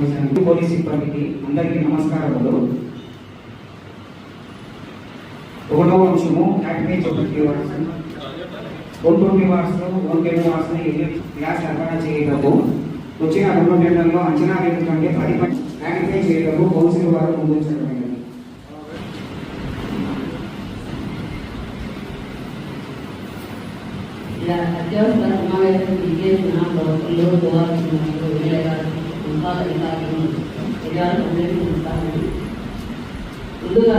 Police సిబ్బందికి అందరికీ నమస్కారములు. ఒకటవ అంశము యాక్టివేట్ ఒకటి గుంటూరు నివాసులు ఒంటి నివాసులు గ్యాస్ సరఫరా చేయటము వచ్చిన రెండు నెలల్లో అంచనా రేటు కంటే పది యాక్టివేట్ చేయటము కౌన్సిల్ వారు ముందుంచడమైనది అత్యవసర సమావేశం విజయించిన ముందుగా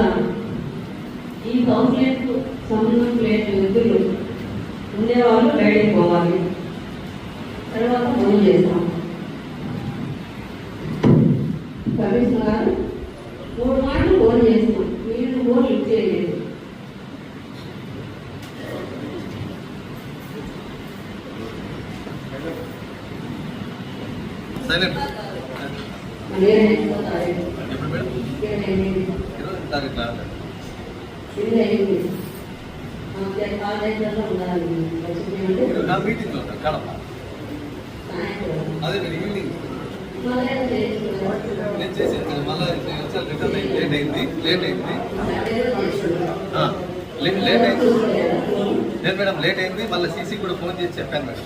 ఈ కౌన్సిలింగ్ సంబంధం లేని వ్యక్తులు ఉండేవాళ్ళు బయటకు పోవాలి. తర్వాత ఫోన్ చేస్తాం కమిషనర్ గారు మూడు మాటలు ఫోన్ చేస్తాం మీరు ఫోన్ లిఫ్ట్ చేయలేదు. సైలెంట్. అదే ఈవినింగ్. నేను మళ్ళీ రిటర్న్ అయింది లేట్ అయింది లేట్ అయింది. లేట్ అయింది లేదు మేడం లేట్ అయింది మళ్ళీ సీసీ కూడా ఫోన్ చేసి చెప్పాను మేడం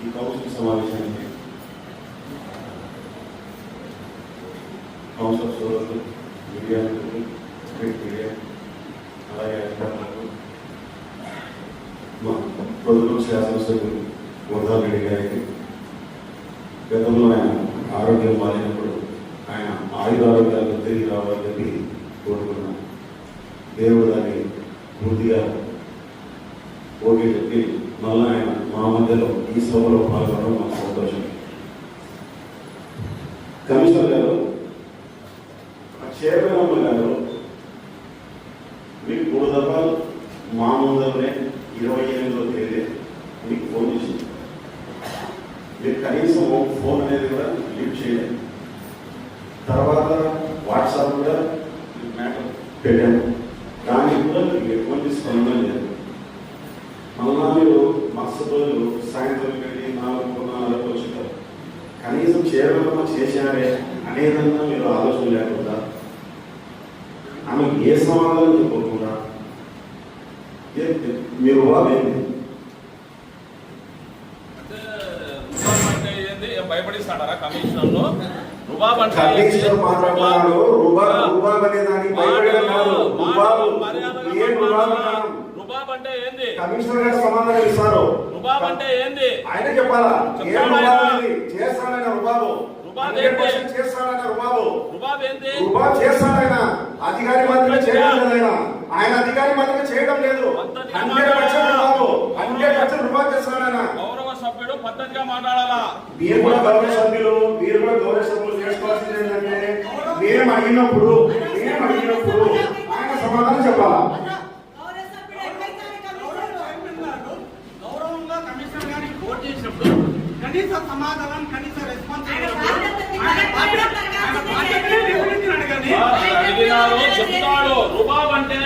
ఈ కౌన్సిల్ సమావేశానికి కౌన్సిల్ సోలర్లు మీడియా ప్రింట్ మీడియా అలాగే అధికారులకు మా పొదుపు శాసనసభ్యులు వర్ధారెడ్డి గారికి గతంలో ఆయన ఆరోగ్యం బాగాలేనప్పుడు ఆయన ఆయుధ ఆయురారోగ్యాలు తిరిగి రావాలని కోరుకున్నాను దేవుడు దాన్ని పూర్తిగా ఓకే చెప్పి మళ్ళీ ఆయన మా మధ్యలో ఈ సభలో పాల్గొనడం మాకు సంతోషం. కమిషనర్ గారు చైర్మన్ గారు మీకు మూడు దఫాలు మా ముందరనే ఇరవై ఎనిమిదో తేదీ మీకు ఫోన్ చేసింది. మీరు కనీసం ఫోన్ అనేది కూడా లిఫ్ట్ చేయలేదు. తర్వాత వాట్సాప్ కూడా మీకు మ్యాటర్ పెట్టాము దానికి కూడా మీకు ఎటువంటి స్పందన లేదు మళ్ళా మీరు మరుసటి రోజు సాయంత్రం వెళ్ళి నాలుగు నాలుగు వచ్చుతారు కనీసం చేరడం చేశారే అనేదన్నా మీరు ఆలోచన లేకుండా ఆమెకు ఏ సమాధానం చెప్పకుండా ఏ- మీరు వాదేంటి రుబాబ్ అంటే ఏంది ఏం భయపడిస్తాడారా కమిషనర్లో రుబాబ్ అంటే ఏంది? కమిషనర్ మాట్లాడుతున్నాడు రుబాబ్ రుబాబ్ అనే దానికి భయపడడం కాదు మాటలు- రుబాబు మాటలు మర్యాదగా ఏం రుబాబు మాట్లాడాలా? కాదు. రుబాబ్ అంటే ఏంది కమిషనర్ గారు సమాధానం ఇస్తారు. రుబాబ్ అంటే ఏంది? ఆయన చెప్పాలా? ఏం రుబాబు ఆయన? అనేది? చేస్తానన్న రుబాబు. రుబాబు 100% ఏంటి? చేస్తానన్న రుబాబు. రుబాబ్ ఏంది? రుబాబు అధికారి మాత్రమే చేయడం లేదు ఆయన. అధికారి మాత్రమే చేయడం లేదు. హండ్రెడ్ పర్సెంట్ మాట్లాడాలా? రుబాబు. హండ్రెడ్ పర్సెంట్ రుబాబు చేస్తాడు ఆయన గౌరవ సభ్యుడు పద్ధతిగా మాట్లాడాలా? మీరు కూడా గౌరవ సభ్యులు మీరు కూడా గౌరవ సభ్యులు చేసుకోవాల్సింది ఏంటంటే మేము అడిగినప్పుడు మేము అడిగినప్పుడు ఆయన సమాధానం చెప్పాలా గౌరవంగా కమిషనర్ గారికి ఫోన్ చేసినప్పుడు కనీస సమాధానం కనీస రెస్పాన్స్ చెప్తాడు. రుబాబ్ అంటే?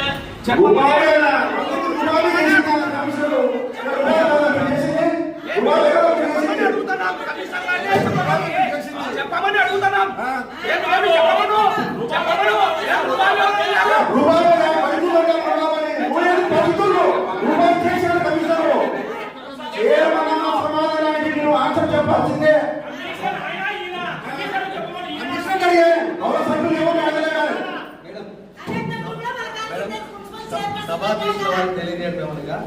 చెప్పమని అడుగుతున్నాం చెప్పమను ఏం రుబాబు ఎవరు తెలియాలి? రుబాబేనా? పలుకుబడ్డ రుబాబని. ఊరేగి పలుకులు. రుబాబు చేశాడు కమిషనరు. ఏమన్నా సమాధానానికి మీరు ఆన్సర్ చెప్పాల్సిందే అయినా ఈయన కమిషనర్ చెప్పమని ఈయన కమిషనర్ గారే, గౌరవ సభ్యులు ఎవరు అడగలేదు మేడం సభాధ్యక్షుల వారికి తెలియజేయటమనగా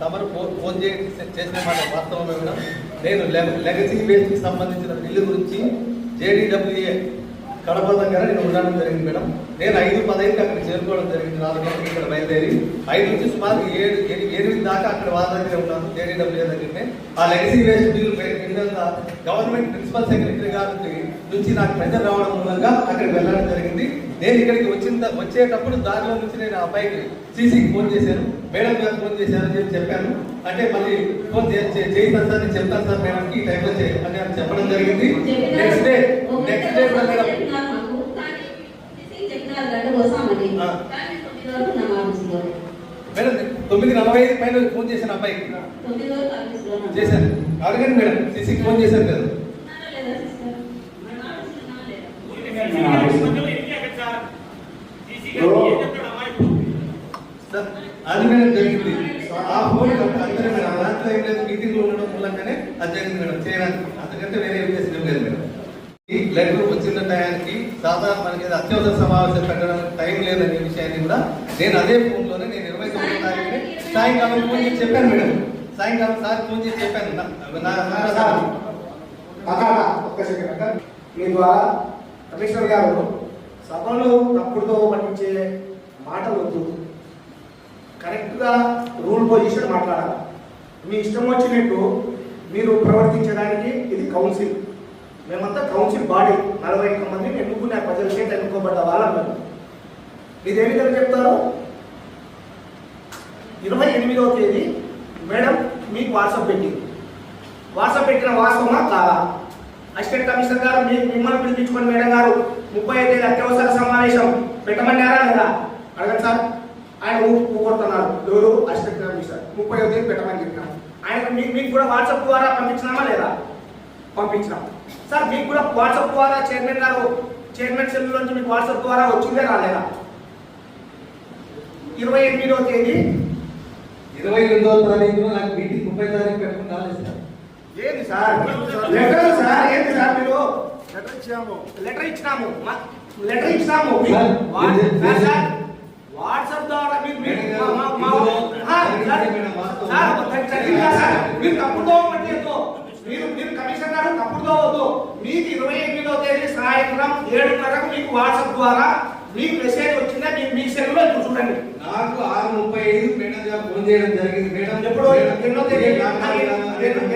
తమరు ఫోన్ ఫోన్ చేసి చేసిన మాట వాస్తవమే మేడం. నేను లెగసీ వేస్ట్కి సంబంధించిన బిల్లు గురించి జేడీడబ్ల్యూఏ కడప దగ్గర నేను ఉండడం జరిగింది మేడం. నేను ఐదు పదహైదుకి అక్కడ చేరుకోవడం జరిగింది. నాలుగు గంటలకు ఇక్కడ బయలుదేరి ఐదు నుంచి సుమారు ఏడు ఎని- ఎనిమిది దాకా అక్కడ వాళ్ళ దగ్గరే ఉన్నాను జేడీడబ్ల్యూఏ దగ్గరనే. ఆ legacy waste bill government principal secretary గారి నుంచి నాకు ప్రెజర్ రావడం మూలంగా అక్కడికి వెళ్ళడం జరిగింది. నేను ఇక్కడికి వచ్చిన వచ్చేటప్పుడు దారిలో నుంచి నేను ఆ అబ్బాయికి సీసీకి ఫోన్ చేశాను. మేడం గారు ఫోన్ చేశారని చెప్పి చెప్పాను. అంటే మళ్ళీ ఫోన్ చే- చే- చేయిస్తాను సార్ నేను చెప్తాను సార్ మేడంకి ఈ టైంలో అని చెప్పడం జరిగింది. Next day next day madam తొమ్మిది నలభై ఐదు పైన ఫోన్ చేశాను అబ్బాయికి. చేశాను. అడగండి మేడం సీసీకి ఫోన్ చేశాను కదా. అది మేడం జరిగింది. ఆ ఫోన్ అంతే మేడం దాంట్లో ఏం లేదు ఉండడం మూలంగానే అది జరిగింది మేడం చేయడానికి. అంతకంటే వేరే ఏం చేసిన లేదు మేడం. ఈ లెటర్ వచ్చిన టయానికి మనకి అత్యవసర సమావేశం పెట్టడానికి టైం లేదనే విషయాన్ని కూడా నేను అదే ఫోన్లోనే నేను ఇరవై తొమ్మిదో తారీఖుని సాయంకాలం ఫోన్ చెప్పాను మేడం. సాయంకాలం సార్ ఫోన్ చేసి చెప్పాను. ఒక్క సెకండ్ అక్క. మీ ద్వారా కమిషనర్ గారు సభలో తప్పుడుతో పట్టించే మాటలు వద్దు. కరెక్ట్గా రూల్ పొజిషన్ మాట్లాడాలి. మీ ఇష్టం వచ్చినట్టు మీరు ప్రవర్తించడానికి ఇది కౌన్సిల్ మేమంతా కౌన్సిల్ బాడీ నలభై ఒక్క మందిని ఎన్నుకునే ప్రజల చేత ఎన్నుకోబడ్డ వాళ్ళం మేము విధంగా చెప్తారు? ఇరవై ఎనిమిదవ తేదీ మేడం మీకు వాట్సాప్ పెట్టింది. వాట్సాప్ పెట్టిన వాస్తవమా? కాదా? అసిస్టెంట్ కమిషనర్ గారు మీ మిమ్మల్ని పిలిపించుకొని మేడం గారు ముప్పై ఐదు అత్యవసర సమావేశం పెట్టమన్నారా లేదా? అడగండి సార్. ఆయన ఊ- ఊకొడుతున్నారు. ఎవరు? Assistant commissioner. ముప్పై ఐదు పెట్టమని చెప్పినాము ఆయన మీకు మీకు కూడా వాట్సాప్ ద్వారా పంపించినామా లేదా? పంపించినాం. సార్ మీకు కూడా వాట్సాప్ ద్వారా చైర్మన్ గారు చైర్మన్ సెల్ నుంచి మీకు వాట్సాప్ ద్వారా వచ్చిందే రాలేదా? ఇరవై ఎనిమిదవ తేదీ ఇరవై రెండో తారీఖున నాకు మీటింగ్ ముప్పై తారీఖు పెట్టుకుని రాలేదు సార్ ఏంది సార్? Letter sir? ఏంది సార్ మీరు? లెటర్ ఇచ్చాము లెటర్ ఇచ్చినాము. లెటర్ ఇచ్చినాము. వాట్సాప్ ద్వారా మీరు మీరు- చదివినా సార్, మీరు మీరు కమిషనర్ గారు తప్పుతో వద్దు మీకు ఇరవై ఎనిమిదో తేదీ సాయంత్రం ఏడున్నరకు మీకు వాట్సాప్ ద్వారా మీకు మెసేజ్ వచ్చిందా? మీకు మీ సెల్లో చూడండి. నాకు ఆరు ముప్పై ఐదు మేడం గారు ఫోన్ చేయడం జరిగింది. మేడం ఎప్పుడు? ఎన్నో?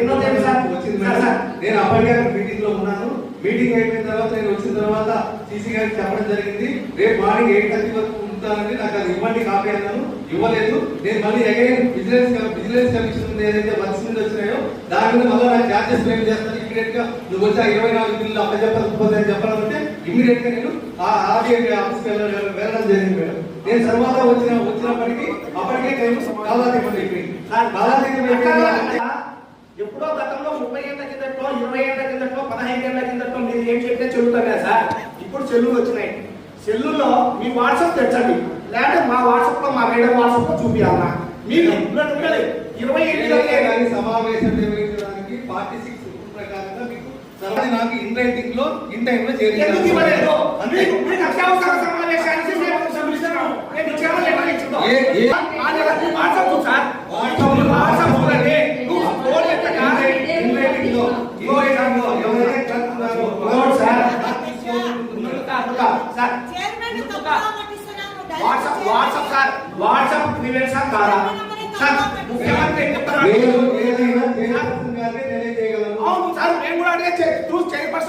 ఎన్నో తేదీ సార్? వచ్చింది మేడం. నేను అప్పటికే మీటింగ్లో ఉన్నాను. మీటింగ్ అయిపోయిన తర్వాత నేను వచ్చిన తర్వాత సీసీ గారికి చెప్పడం జరిగింది. రేపు మార్నింగ్ ఎయిట్ థర్టీ వరకు ఉంటానని నాకు అది ఇవ్వండి కాపీ అన్నాను. ఇవ్వలేదు. నేను మళ్ళీ అగైన్ బిజినెస్ బిజినెస్ కమిషన్ ఏదైతే వర్క్స్ నుండి వచ్చినాయో దాని మీద మళ్ళీ నాకు చార్జెస్ పేమెంట్ చేస్తాను. ఇమీడియట్గా నువ్వు వచ్చి ఇరవై నాలుగు బిల్లు చెప్పకపోతే అని చెప్పాలంటే ఇమీడియట్గా నేను ఆ ఆర్డీఐ ఆఫీస్కి వెళ్ళడం వెళ్ళడం జరిగింది మేడం. నేను తర్వాత వచ్చిన వచ్చినప్పటికీ అప్పటికే టైం కాలాతీతం అయిపోయింది. అట్లా ఎప్పుడో గతంలో ముప్పై ఏళ్ళ కిందట్లో ఇరవై ఏళ్ళ కిందట్లో పదహైదు ఏళ్ళ కిందట్లో మీరు ఏం చెప్తే చెల్లుతారు సార్? ఇప్పుడు సెల్లులు వచ్చినాయి. సెల్లులో మీ వాట్సాప్ తెచ్చండి లేకపోతే మా వాట్సాప్లో మా మేడం వాట్సాప్లో చూపించాలన్నా మీరు. ఇరవై కానీ సమావేశం నిర్వహించడానికి ప్రకారంగా సర్వది నాకు ఇన్ రైటింగ్లో ఇన్ టైం లో ఎందుకు ఇవ్వలేదు? అంతే మీకు మీకు అత్యవసర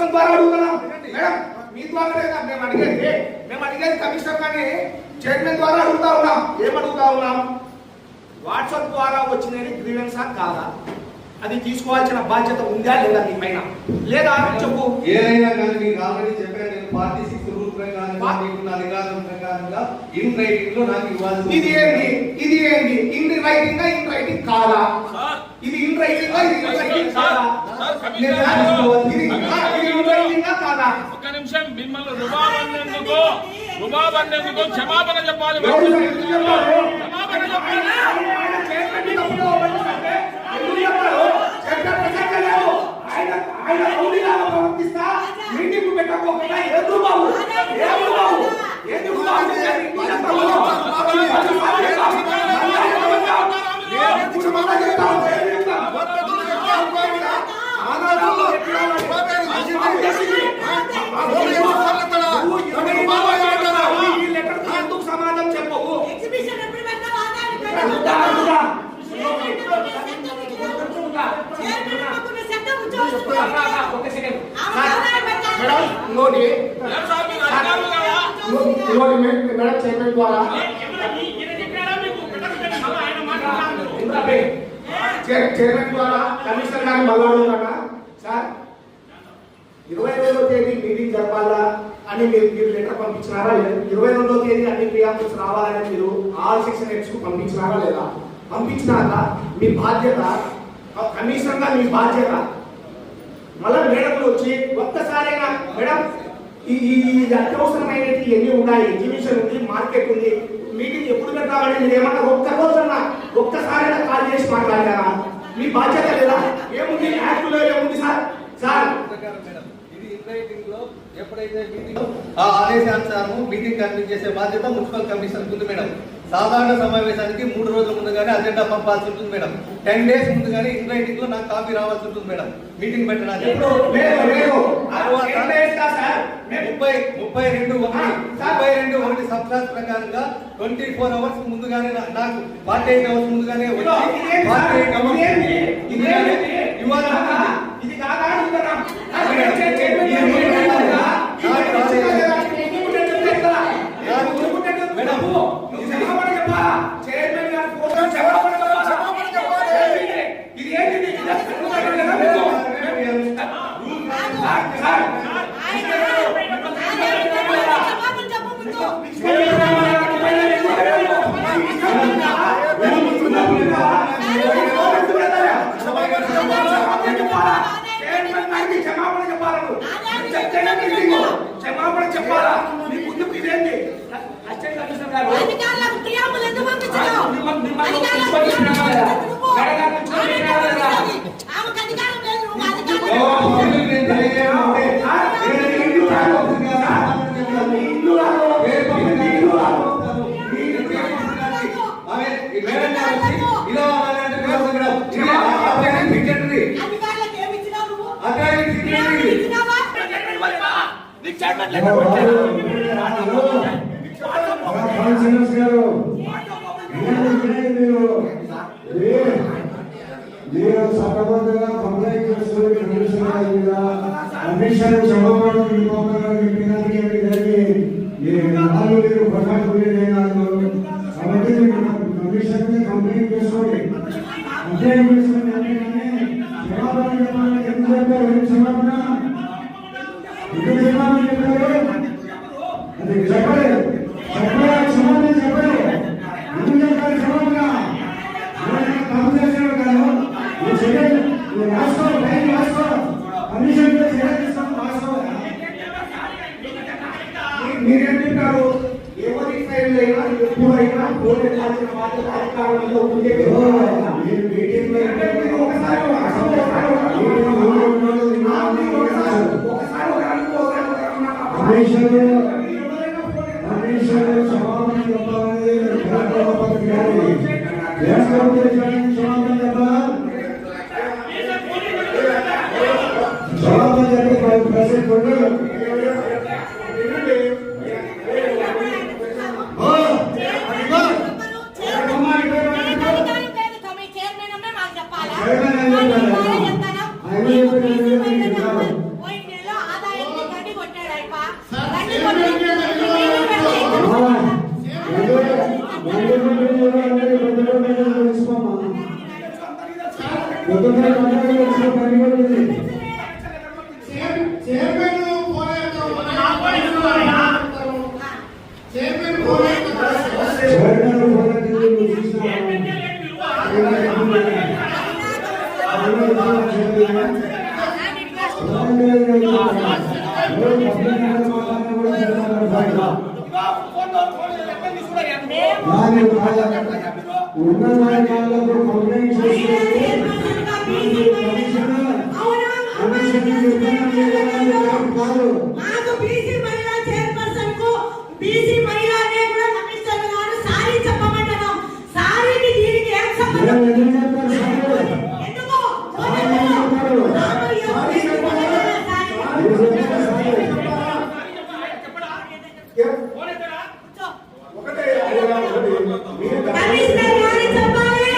చైర్పర్సన్ ద్వారా అడుగుతున్నాం. మేడం మీ ద్వారానే కదా మేము అడిగేది. మేము అడిగేది కమిషనర్ కానీ చైర్మన్ ద్వారా అడుగుతా ఉన్నాం. ఏం అడుగుతా ఉన్నాం? వాట్సాప్ ద్వారా వచ్చినది గ్రీవెన్సా కాదా? అది తీసుకోవాల్సిన బాధ్యత ఉందా లేదా మీ పైన? లేదా చెప్పు. ఏదైనా కానీ మీకు ఆల్రెడీ చెప్పాను నేను ఫార్టీ సిక్స్ రూల్ ప్రకారంగా మీకున్న అధికారం ప్రకారంగా ఇన్ రైటింగ్లో నాకు ఇవ్వాల్సి ఇది ఏంటి? ఇది ఏంటి? ఇన్ రైటింగ్ ఇన్ రైటింగ్ కాదా? ఇది ఇన్ రైటింగ్ ఇది ఇన్ రైటింగ్ కాదా? సార్ నేను కమిషనర్ గారు, ఇది ఒక్క నిమిషం మిమ్మల్ని రుబాబ్ అన్నందుకు రుబాబ్ అన్నందుకు క్షమాపణ చెప్పాలి? క్షమాపణ చెప్పాలి. మేడం, చైర్మన్ ద్వారా చైర్మన్ ద్వారా కమిషనర్ గారిని మళ్ళీ అడుగుతారా సార్ ఇరవై ఐదో తేదీ మీటింగ్ జరపాలా అని మీరు మీరు లెటర్ పంపించినారా లేదు? ఇరవై రెండో తేదీ అన్ని ప్రియాంపుల్స్ రావాలని మీరు ఆల్ సెక్షన్ హెడ్స్కు పంపించినారా లేదా? పంపించినాక మీ బాధ్యత కమిషనర్గా మీ బాధ్యత మళ్ళీ మేడంలు వచ్చి ఒక్కసారైనా మేడం ఈ అత్యవసరమైనవి ఎన్ని ఉన్నాయి? ఎగ్జిబిషన్ ఉంది మార్కెట్ ఉంది. మీటింగ్ ఎప్పుడు పెట్టాలని మీరు ఏమన్నా ఒక్క రోజన్నా ఒక్కసారైనా కాల్ చేసి మాట్లాడారా మీ బాధ్యత లేదా? ఏముంది? యాక్ట్లో ఏముంది సార్? సార్ లో ఎప్పుడైతే మీటింగ్ ఆ ఆదేశానుసారం మీటింగ్ కండక్ట్ చేసే బాధ్యత మున్సిపల్ కమిషన్ ఉంది మేడం. సాధారణ సమావేశానికి మూడు రోజుల ముందుగానే అజెండా పంపాల్సి ఉంటుంది మేడం. టెన్ డేస్ ముందుగానే ఇన్ రైటింగ్లో నాకు కాపీ రావాల్సి ఉంటుంది మేడం. మీటింగ్ పెట్టడానికి. ముప్పై ముప్పై రెండు ఒకటి. ముప్పై రెండు ఒకటి సబ్ క్లాస్ ప్రకారంగా ట్వంటీ ఫోర్ అవర్స్ ముందుగానే నాకు ఫార్టీ ఎయిట్ అవర్స్ ముందుగానే? ఫార్టీ ఎయిట్ అవర్స్ ఇదేంటి? ముందుగానే ఇదేంటి? ఇవాళ కాదా? ఇది కాదా అడుగుతున్నాం. నాకు మేడం, చే- చే- చే- ఇది చే- మేడం. కదా? ఇది నాకు మేడం కాదు. కదా? ఊరుకుంటే చెప్తా. నాకు ఊరుకుంటే చెప్తా. మేడం. నువ్వు క్షమాపణ చెప్పాలా? చైర్మన్ గారి ఫోటో క్షమాపణ చెప్పాలా? క్షమాపణ చెప్పాలి. ఇది ఏంటిది? ఇది అసలు కదా మీకు? Sir, sir. ఆయన ఆయన క్షమాపణ చెప్పు ముందు. క్షమాపణ చెప్పాలా మీ ముందుకు ఇదేంటి అచ్చయ్య కమిషనర్ గారు అధికారులకు ప్రియాములు ఎందుకు పంపించడం మిమ్మల్ని- మిమ్మల్ని అధికారులకు పంపించిన ప్రియాములు కదా? ఎందుకు నువ్వు? మేడం గారు ఆమె పంపించిన కదా? పంపించాలి. ఆమెకు అధికారం లేదు నువ్వు ఓ, అధికారం పబ్లిక్ నేను తెలియజేయమంటే, నేను ఇల్లు రాకపోతుంది కదా, మీ ఇల్లు రాదు. వేరే పబ్లిక్ మీ నేను ఇల్లు రాదు. మీ ఇల్లు రాకపోతుంది. ఆమె ఈ మేడం గారు వచ్చి ఇలా అనాలంటే కుదరదు మేడం. ఇది ఆ అబ్బాయిని తిట్టండి. అధికారులకు ఏమి ఇచ్చినావు నువ్వు అబ్బాయిని ప్రియాములు తిట్టండి. ఇచ్చినావా నీకు చైర్మన్ లెటర్ పెట్టాను. కాన్సనర్స్ గారు. వినండి, మీరు మీరు చట్టబద్ధంగా కంప్లైంట్ చేస్తున్న కమిషన్ గారి మీద? కమిషన్ విడిపోకుండా చెప్పినందుకే మీ దానికి ఈ నాలుగు మీరు పట్టాకునే కాదు కాబట్టి మీరు కమిషన్ మీద కంప్లైంట్ చేసుకోండి. కంప్లైంట్ చేసుకోండి అంతేగాని క్షమాపణ చెప్పాలని ఎందుకు చెప్పారు? ఎందుకు క్షమాపణ ఎందుకు క్షమాపణ చెప్పారు అది చెప్పలేదు చెప్పలేదు క్షమాపణ చెప్పలేదు ఎందుకు చెప్పాలి క్షమాపణ ఎవరైనా తప్పు చేసేవాడు కాదు నువ్వు చేయాలి నువ్వు రాసుకో టైం రాసుకో కమిషన్ మీద చర్య తీసుకో రాసుకో మీ- మీరేం చెప్పారు ఎవరి ఫైల్ అయినా బాధ్యత ఒకసారి ఒకసారి ఒకసారి ఒకసారి మీటింగ్లో ఉన్నోళ్ళు ఆ, మీరు ఒకసారి ఉన్నారు. ఒకసారి ఒక అడుగు, ఒకసారి ఒక అడుగు నాకు కమిషన్ మీరు ఎవరైనా ఫోన్ ఎత్తాలి. కమిషన్ క్షమాపణ చెప్పాలని కలెక్టర్ పద్ధతి కాదు లేకపోతే ఎట్లాంటి క్షమాపణ చెప్పాలా క్షమాపణ చెప్పి పది పర్సెంట్ ఉండదు ఓ, అదిగో. చైర్మన్ ఏం చెప్పారు? ఆయన ఏం చెప్పారు? ఏం చెప్పారు? ఆ, మళ్ళీ- మళ్ళీ మళ్ళీ కూడా అందరూ పెద్ద పెద్ద తెలుసుకోమా. పెద్ద పెద్ద అందరూ తెలుసుకో, పని కూడా ఉంది. చైర్మన్ ఫోన్ ఎత్తి నువ్వు చూసినావా? ఉన్న వాళ్ళకు కంప్లైంట్ చేసేది కాదు మాకు బీసీ మహిళా చైర్పర్సన్కు బీసీ మహిళా అనే కూడా కమిషనర్ గారు సారీ చెప్పమంటున్నాం సారీకి దీనికి ఏం సంబంధం నేను ఎందుకు చెప్తాను సార్? ఎందుకు సారీ చెప్పారు. నాకు ఎవరు చెప్పలేదు సారీ. మీరు చెప్పారు సార్. ఫోన్ ఎత్తరా? కూర్చో. ఒకటే ఒకటి. మీరు కమిషనర్ గారు చెప్పాలి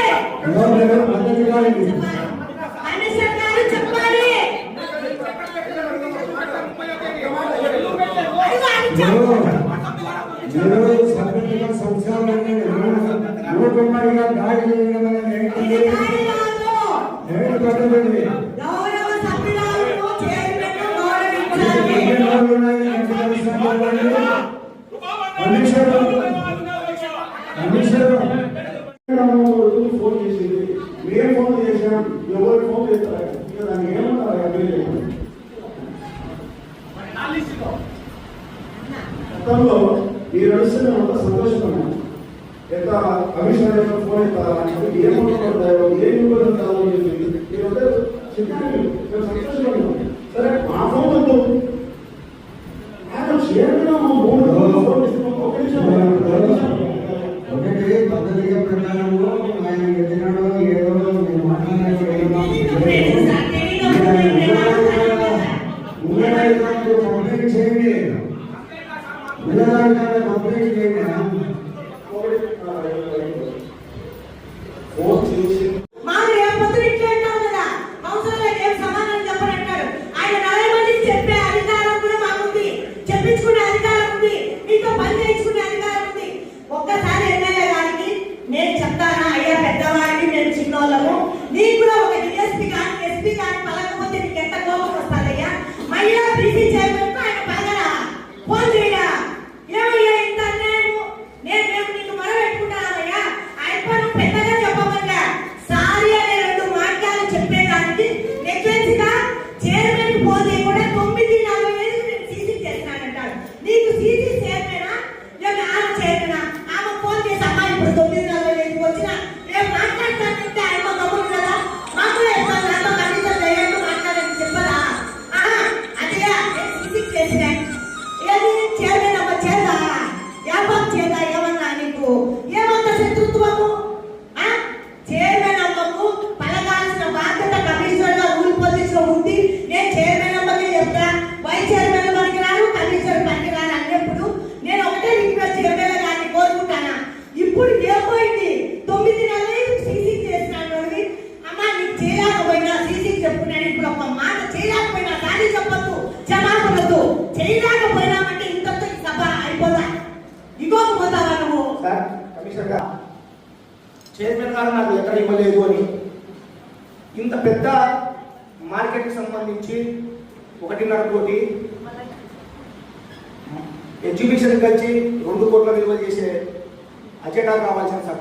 ఎవరు పద్ధతి కాదు ఇది. కమిషనర్ గారు చెప్పాలి అదిగో ఆయన మీరు మీరు సభ్యులుగా సంస్థానాన్ని మూకుమ్మడిగా దాడి చేయడం అనేది ఏంటి? చెప్పాలి కాదు. ఏంటి పద్ధతి? గౌరవ సభ్యురాలను చైర్మన్ ఎన్ని గౌరవించాలి రోజులు ఉన్నాయి? ఎంత కలిసి వరకు ఫోన్ చేసింది మేము ఫోన్ చేసాం ఎవరు ఫోన్ చేస్తారు ఇక దాన్ని ఏమంటారు అర్థం లేదు తనలో మీరు నడిస్తే అంత సంతోషపడి ఎంత కమిషనర్ యొక్క ఫోన్ ఎత్తారా ఏమంటారు ఏం ఇవ్వగలుగుతారో మీరు అందరూ చెప్పారు మేము సంతోషపడ్డాం సరే మా ఫోన్ చెప్పించుకునే అధికారం ఉంది. మీతో పని చేయించుకునే అధికారం ఉంది. ఒక్కసారి ఎమ్మెల్యే గారికి నేను చెప్తానా అయ్యా పెద్దవారికి నేను చిన్నోళ్ళము.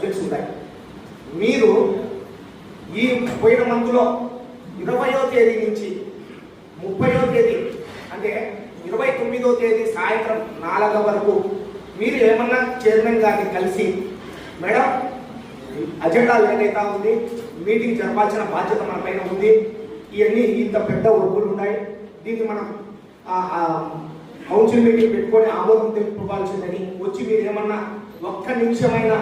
కావాల్సిన ఉంటాయి మీరు ఈ పోయిన మంత్లో ఇరవయో తేదీ నుంచి ముప్పయో తేదీ అంటే ఇరవై తొమ్మిదో తేదీ సాయంత్రం నాలుగు వరకు మీరు ఏమన్నా చైర్మన్ గారిని కలిసి మేడం అజెండా లేట్ ఉంది మీటింగ్ జరపాల్సిన బాధ్యత మన పైన ఉంది. ఇవన్నీ ఇంత పెద్ద ఒప్పులు ఉన్నాయి. దీన్ని మనం ఆ, కౌన్సిల్ మీటింగ్ పెట్టుకొని ఆమోదం తెలుపుకోవాల్సిందని వచ్చి మీరు ఏమన్నా ఒక్క నిమిషమైన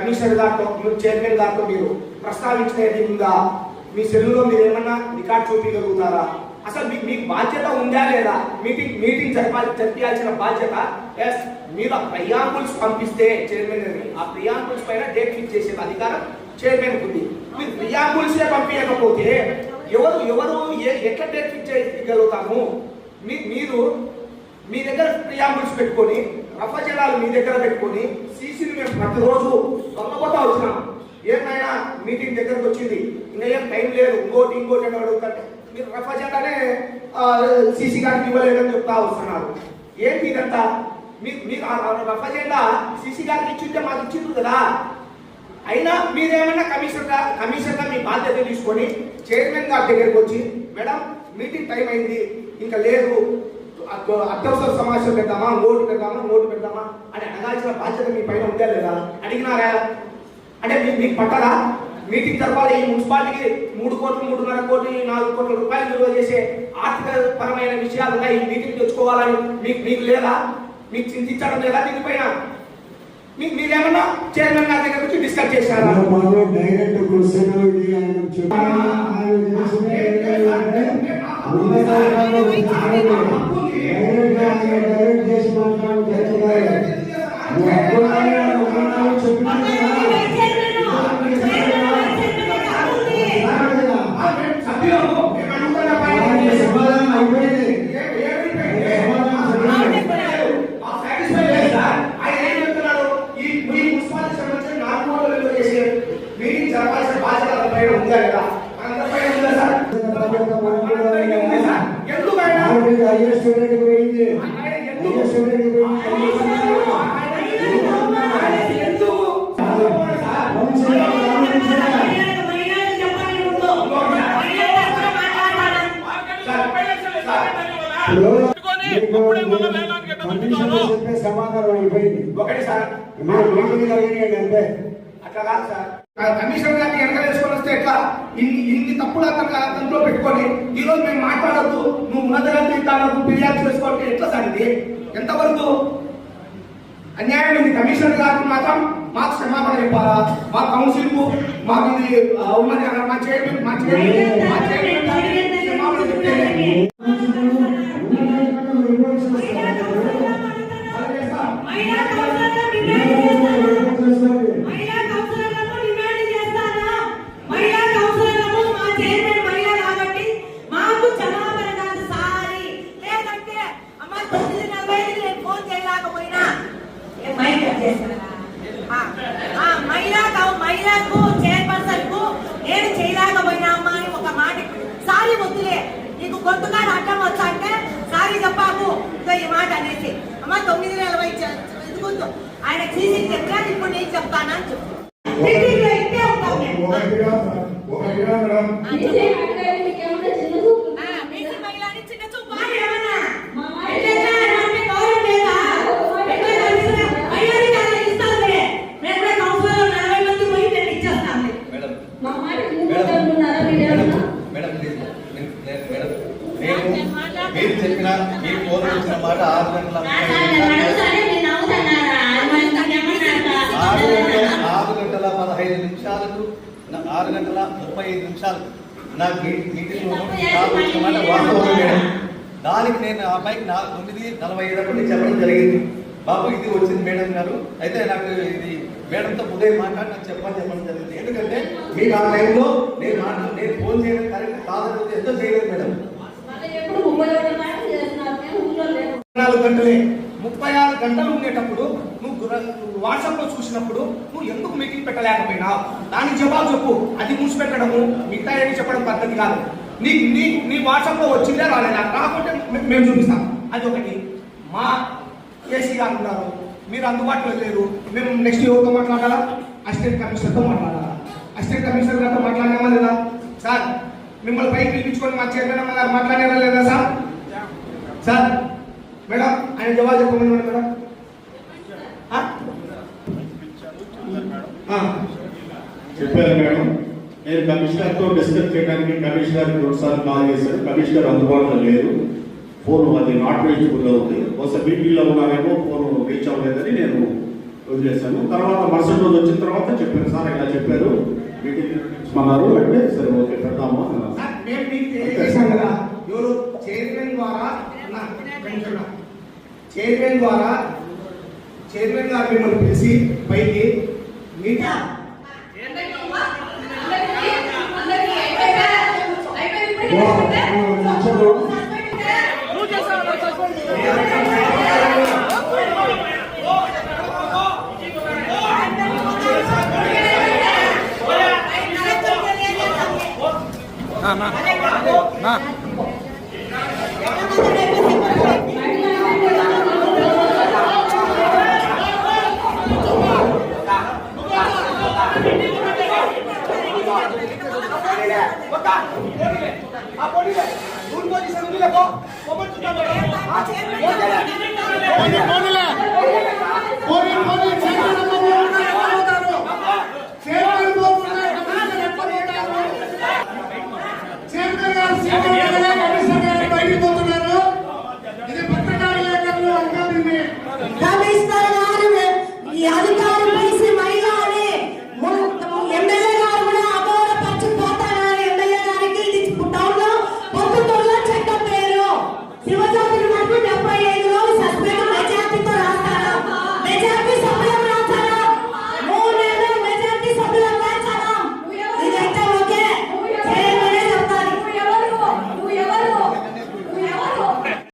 కమిషనర్ గారితో మీరు చైర్మన్ గారితో మీరు ప్రస్తావించినది ఉందా? మీ సెల్లులో మీరు ఏమన్నా రికార్డ్ చూపించగలుగుతారా? అసలు మీకు మీకు బాధ్యత ఉందా లేదా? మీటింగ్ మీటింగ్ జరపాలి జరిపించాల్సిన బాధ్యత? ఎస్ మీరు ఆ ప్రియాంబుల్స్ పంపిస్తే చైర్మన్ గారిని. ఆ ప్రియాంబుల్స్ పైన డేట్ ఫిక్స్ చేసే అధికారం చైర్మన్ ఉంది. మీరు ప్రియాంబుల్సే పంపించకపోతే ఎవరు ఎవరు ఏ- ఎట్లా డేట్ ఫిక్స్ చేయగలుగుతాము? మీ మీరు మీ దగ్గర ప్రియాంబుల్స్ పెట్టుకొని రఫజలాలు మీ దగ్గర పెట్టుకొని సీసీలు మేము ప్రతిరోజు దొంగపోతా వచ్చినా. ఏమైనా మీటింగ్ దగ్గరకు వచ్చింది. ఇంకా ఏం టైం లేదు. ఇంకోటి ఇంకోటి అని అడుగుతుంటే మీరు రెఫర్ చేయాలనే సీసీ గారికి ఇవ్వలేదని చెప్తా వస్తున్నారు. ఏంటి ఇదంతా? మీకు మీరు రెఫర్ చేయడా సీసీ గారికి ఇచ్చింటే మాకు ఇచ్చిండ్రు కదా. అయినా మీరేమన్నా కమిషనర్గా మీ బాధ్యత తీసుకొని చైర్మన్ గారి దగ్గరికి వచ్చి మేడం మీటింగ్ టైం అయింది. ఇంకా లేదు. అత్యవసర సమావేశం పెడదామా ఓటు పెడదామా ఓటు పెడదామా అని అడగాల్సిన బాధ్యత మీ పైన ఉందా లేదా? అడిగినారా? అంటే మీకు మీకు పట్టదా? మీటింగ్ జరపాలి ఈ మున్సిపాలిటీకి మూడు కోట్లు మూడున్నర కోట్లు నాలుగు కోట్ల రూపాయలు విలువ చేసే ఆర్థిక పరమైన విషయాలు ఉన్నాయి. ఈ మీటింగ్ తెచ్చుకోవాలని మీకు మీకు లేదా? మీకు చింతించడం లేదా దీనిపైన మీకు మీరేమన్నా చైర్మన్ గారి దగ్గర వచ్చి డిస్కస్ చేశారా? డైరెక్ట్ క్వశ్చన్ ఇది డైరెక్ట్గా ఆయన డైరెక్ట్ చేసి స్టూడెంట్ అయ్యే స్టూడెంట్ పోయింది. అయ్యే సమాధానం అయిపోయింది ఒకటి సార్. మీరు మీటింగ్ అట్లా కాదు సార్. ఇన్ని తప్పులు పెట్టుకొని ఈ రోజు మేము మాట్లాడద్దు నువ్వు ఉన్నతాధికారులకు ఫిర్యాదు చేసుకోవాలి ఎట్లా సార్ ఎంతవరకు అన్యాయం ఇది కమిషనర్ గారికి మాత్రం మాకు క్షమాపణ చెప్పాలా? మా కౌన్సిల్కు మాకు ఇది ఆ, ఉన్నది మా చైర్మన్ మా చైర్మన్ మా చైర్మన్ క్షమాపణ చెప్తే అలాగే సార్ మహిళా కౌన్సిలర్లు డిమాండ్ చేస్తారు. మహిళా కౌన్సిలర్లకు డిమాండ్ చేస్తాను. మహిళా కౌన్సిలర్లకు మా చైర్మన్ మహిళ కాబట్టి మాకు క్షమాపణ కాదు సారీ. లేదంటే అమ్మ తొమ్మిది నలభై ఐదుకి నేను ఫోన్ చేయలేకపోయినా ఏ మైక్ కట్ చేస్తారా? ఆ, ఆ, మహిళా కౌ- మహిళకు చైర్పర్సన్కు నేను చేయలేకపోయినా అమ్మా అని ఒక మాట సారీ వద్దులే నీకు గొంతుగా అడ్డం వచ్చా అంటే సారీ చెప్పాకు ఇదో ఈ మాట అనేసి అమ్మ తొమ్మిది నలభై ఎదుగుతూ ఆయన సీసీ చెప్పాను ఇప్పుడు నేను చెప్తానని చెప్పు మీటింగ్లో ఇట్టే ఉంటాం మేము. ఆ, చెప్పు. ఆ, మీసీ మహిళ అని చిన్న చూపు ఏమన్నా ఎట్లయినా అంటే గౌరవం లేదా ఎట్లయినా ఇస్తా- అయ్యోని కదా ఇస్తాంలే. మేము కూడా కౌన్సిలర్లు నలభై మంది పోయి నేను ఇచ్చేస్తాంలే. మేడం మా మాట మేడం ఎందుకుంటున్నారా మేడం మీరేమన్నా మేడం ప్లీజ్ నేను- నేను- మేడం నేను మీరు చెప్పిన మీరు ఫోన్ వచ్చిన మాట ఆరు గంటల నా ముప్పై సార్ నేను అడుగుతానే మీరు నవ్వుతున్నారా? మరి ఇంకేమన్నా ఆరు గంటల? ఆరు గంటల పదహైదు నిమిషాలకు నా- ఆరు గంటల ముప్పై ఐదు నిమిషాలు నాకు మీ- మీటింగ్ మాట వాస్తవం దానికి నేను ఆ అబ్బాయికి నా తొమ్మిది నలభై నుంచి చెప్పడం జరిగింది. బాబు ఇది వచ్చింది మేడం గారు. అయితే నాకు ఇది మేడంతో ఉదయం మాట్లాడి నాకు చెప్పని చెప్పడం జరిగింది. ఎందుకంటే మీకు ఆ టైంలో నేను మాట్లా నేను ఫోన్ చేయడం కరెక్ట్ కాదని ఎంతో చేయలేదు మేడం మళ్ళీ ఎప్పుడు ముప్పై ఒకటి దాకా చేస్తున్నారు మేము ఊళ్ళో లేము నాలుగు గంటలే. ముప్పై ఆరు గంటలు ఉండేటప్పుడు నువ్వు వాట్సాప్లో చూసినప్పుడు నువ్వు ఎందుకు మీటింగ్ పెట్టలేకపోయినా దానికి జవాబు చెప్పు. అది మూసిపెట్టడము మిగతా ఏమి చెప్పడం పద్ధతి కాదు. నీ నీ నీ వాట్సాప్లో వచ్చిందే రాలేదా. రాకుంటే మేము చూపిస్తాం. అది ఒకటి. మా కేసీ గారు ఉన్నారు. మీరు అందుబాటులో లేరు. మేము నెక్స్ట్ ఎవరితో మాట్లాడాలా? అసిస్టెంట్ కమిషనర్తో మాట్లాడాలా? అసిస్టెంట్ కమిషనర్ గారితో మాట్లాడామా లేదా? సార్ మిమ్మల్ని పైకి పిలిపించుకొని మా చైర్మన్ గారు మాట్లాడారా లేదా సార్? సార్ మేడం ఆయన జవాబు చెప్పమని మేడం. చెప్పారు మేడం. నేను కమిషనర్తో డిస్కస్ చేయడానికి కమిషనర్ రెండుసార్లు కాల్ చేశాను కమిషనర్ అందుబాటులో లేరు ఫోన్ అది నాట్ రీచబుల్లో ఉంది. బహుశా మీటింగ్లో ఉన్నారేమో ఫోన్ రీచ్ అవ్వలేదని నేను వదిలేశాను. తర్వాత మరుసటి రోజు వచ్చిన తర్వాత చెప్పారు. సార్ ఇలా చెప్పారు. మీటింగ్ అంటే సరే ఓకే కదా. ఎవరు చైర్మన్ ద్వారా చైర్మన్ ద్వారా చైర్మన్ గారు మిమ్మల్ని పిలిచి పైకి మీటింగ్ ఆ పోనీలే రూల్ పొజిషన్ ఉంది లేకో